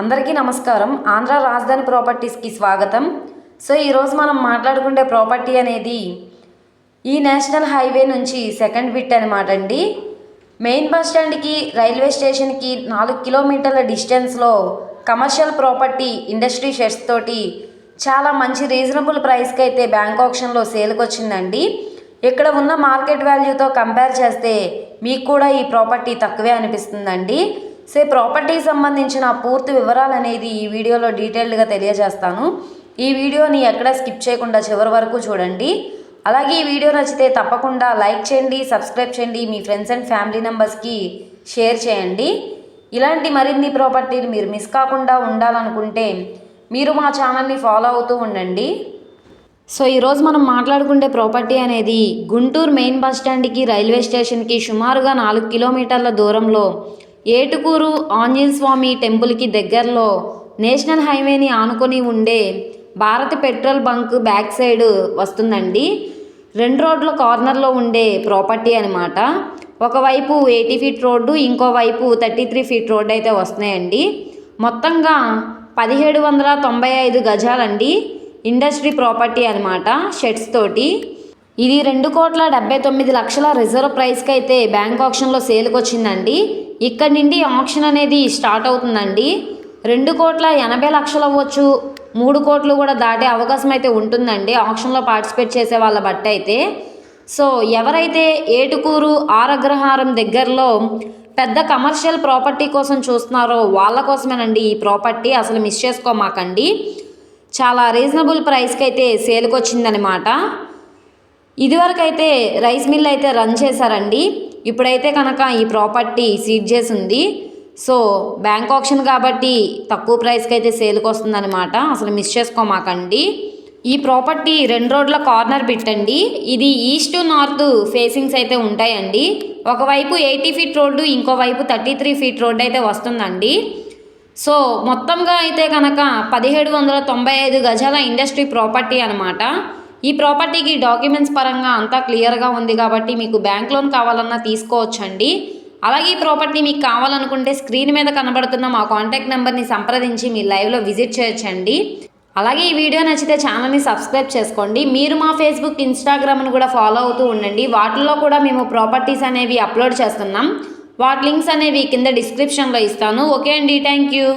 అందరికీ నమస్కారం. ఆంధ్ర రాజధాని ప్రాపర్టీస్కి స్వాగతం. సో ఈరోజు మనం మాట్లాడుకునే ప్రాపర్టీ అనేది ఈ నేషనల్ హైవే నుంచి సెకండ్ బిట్ అనమాట అండి. మెయిన్ బస్ స్టాండ్కి రైల్వే స్టేషన్కి నాలుగు కిలోమీటర్ల డిస్టెన్స్లో కమర్షియల్ ప్రాపర్టీ ఇండస్ట్రీ షెడ్స్ తోటి చాలా మంచి రీజనబుల్ ప్రైస్కి అయితే బ్యాంక్ ఆప్షన్లో సేల్కి వచ్చిందండి ఇక్కడ ఉన్న మార్కెట్ వాల్యూతో కంపేర్ చేస్తే మీకు కూడా ఈ ప్రాపర్టీ తక్కువే అనిపిస్తుందండి. సే ప్రాపర్టీకి సంబంధించిన పూర్తి వివరాలు అనేది ఈ వీడియోలో డీటెయిల్డ్గా తెలియజేస్తాను. ఈ వీడియోని ఎక్కడ స్కిప్ చేయకుండా చివరి వరకు చూడండి. అలాగే ఈ వీడియో నచ్చితే తప్పకుండా లైక్ చేయండి సబ్స్క్రైబ్ చేయండి మీ ఫ్రెండ్స్ అండ్ ఫ్యామిలీ మెంబర్స్కి షేర్ చేయండి. ఇలాంటి మరిన్ని ప్రాపర్టీలు మీరు మిస్ కాకుండా ఉండాలనుకుంటే మీరు మా ఛానల్ని ఫాలో అవుతూ ఉండండి. సో ఈరోజు మనం మాట్లాడుకునే ప్రాపర్టీ అనేది గుంటూరు మెయిన్ బస్ స్టాండ్కి రైల్వే స్టేషన్కి సుమారుగా నాలుగు కిలోమీటర్ల దూరంలో ఏటుకూరు ఆంజనేయ స్వామి టెంపుల్కి దగ్గరలో నేషనల్ హైవేని ఆనుకొని ఉండే Bharat petrol bunk back side వస్తుందండి. రెండు రోడ్ల కార్నర్లో ఉండే ప్రాపర్టీ అనమాట ఒకవైపు ఎయిటీ ఫీట్ రోడ్డు ఇంకోవైపు థర్టీ త్రీ ఫీట్ రోడ్డు అయితే వస్తున్నాయండి. మొత్తంగా పదిహేడు వందల తొంభై ఐదు గజాలండి ఇండస్ట్రీ ప్రాపర్టీ అనమాట షెడ్స్ తోటి. ఇది రెండు కోట్ల డెబ్బై తొమ్మిది లక్షల రిజర్వ్ ప్రైస్కి అయితే బ్యాంక్ ఆప్షన్లో సేల్కి వచ్చిందండి ఇక్కడ నుండి ఆప్షన్ అనేది స్టార్ట్ అవుతుందండి. రెండు కోట్ల ఎనభై లక్షలు అవ్వచ్చు. మూడు కోట్లు కూడా దాటే అవకాశం అయితే ఉంటుందండి. ఆప్షన్లో పార్టిసిపేట్ చేసే వాళ్ళ బట్టి అయితే. సో ఎవరైతే ఏటుకూరు ఆరగ్రహారం దగ్గరలో పెద్ద కమర్షియల్ ప్రాపర్టీ కోసం చూస్తున్నారో వాళ్ళ కోసమేనండి ఈ ప్రాపర్టీ. అసలు మిస్ చేసుకోమాకండి. చాలా రీజనబుల్ ప్రైస్కి అయితే సేల్కి వచ్చిందనమాట ఇదివరకు అయితే రైస్ మిల్ అయితే రన్ చేశారండి. ఇప్పుడైతే కనుక ఈ ప్రాపర్టీ సీడ్ చేసి ఉంది సో బ్యాంక్ ఆప్షన్ కాబట్టి తక్కువ ప్రైస్కి అయితే సేల్కి వస్తుందన్నమాట అసలు మిస్ చేసుకోమాకండి. ఈ ప్రాపర్టీ రెండు రోడ్ల కార్నర్ పెట్టండి. ఇది ఈస్ట్ నార్త్ ఫేసింగ్స్ అయితే ఉంటాయండి. ఒకవైపు ఎయిటీ ఫీట్ రోడ్డు ఇంకోవైపు థర్టీ త్రీ ఫీట్ రోడ్డు అయితే వస్తుందండి. సో మొత్తంగా అయితే కనుక పదిహేడు వందల తొంభై ఐదు గజాల ఇండస్ట్రీ ప్రాపర్టీ అనమాట ఈ ప్రాపర్టీకి డాక్యుమెంట్స్ పరంగా అంతా క్లియర్గా ఉంది కాబట్టి మీకు బ్యాంక్ లోన్ కావాలన్నా తీసుకోవచ్చండి. అలాగే ఈ ప్రాపర్టీ మీకు కావాలనుకుంటే స్క్రీన్ మీద కనబడుతున్న మా కాంటాక్ట్ నెంబర్ని సంప్రదించి మీ లైవ్లో విజిట్ చేయొచ్చండి. అలాగే ఈ వీడియో నచ్చితే ఛానల్ని సబ్స్క్రైబ్ చేసుకోండి. మీరు మా ఫేస్బుక్ ఇన్స్టాగ్రామ్ను కూడా ఫాలో అవుతూ ఉండండి. వాటిల్లో కూడా మేము ప్రాపర్టీస్ అనేవి అప్లోడ్ చేస్తున్నాం. వాటి లింక్స్ అనేవి కింద డిస్క్రిప్షన్లో ఇస్తాను. ఓకే అండి. Thank you